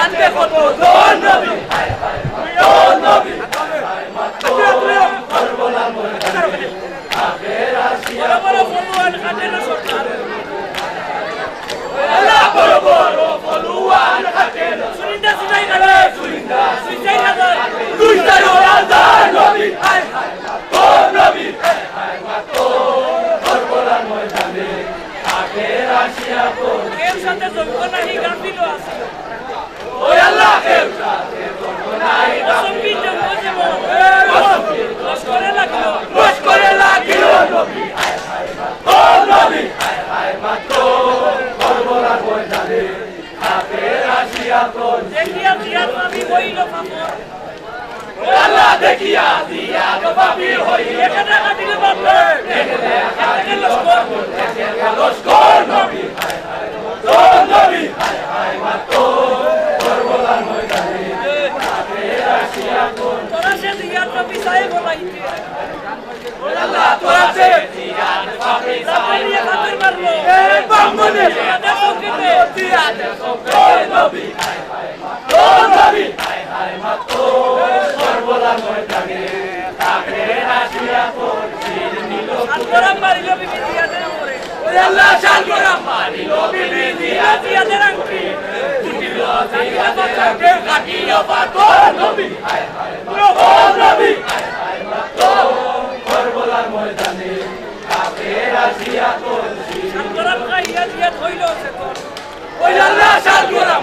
আনবে কত দোন নবী। দোন নবী। হইল কাপড় আল্লাহ দেখিয়া দিয়া গো বাপি হই এখানে হাতিলে বাপে এখানে হাতিলে লস্কর এখানে লস্কর নবী। হায় হায় তো নবী। হায় হায় মা তো করবলার ময়দানে আগে রাশিয়া কোন তোরা সে দিয়া তো পিছায় বলাইতে আল্লাহ তোরা সে দিয়া বাপি সাহায্য করবার লো এ বামনে দিয়া তো নবী। Oy Allah şal göram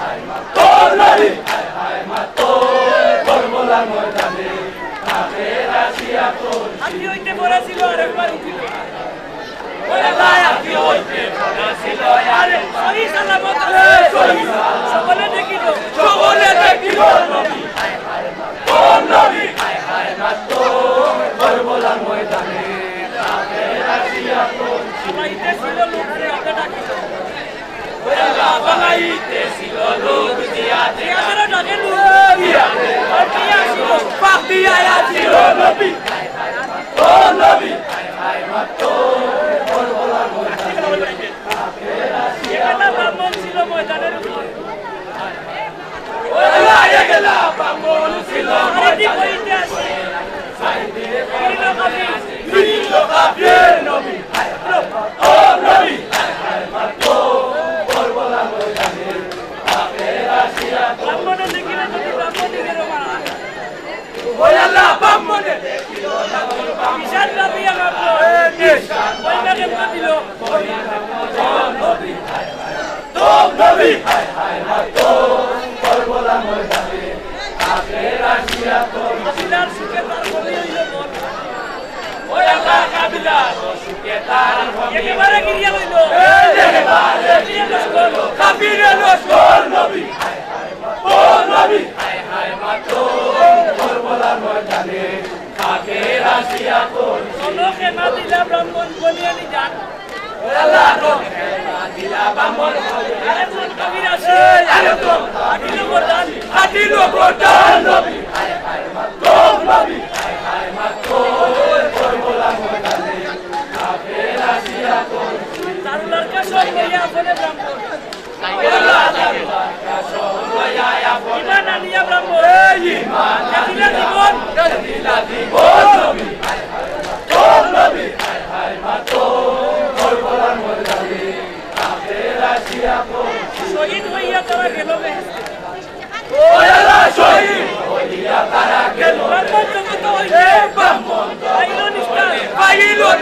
e aí atirou no Atilo Cortano! Atilo Cortano!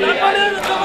Tá parando, tá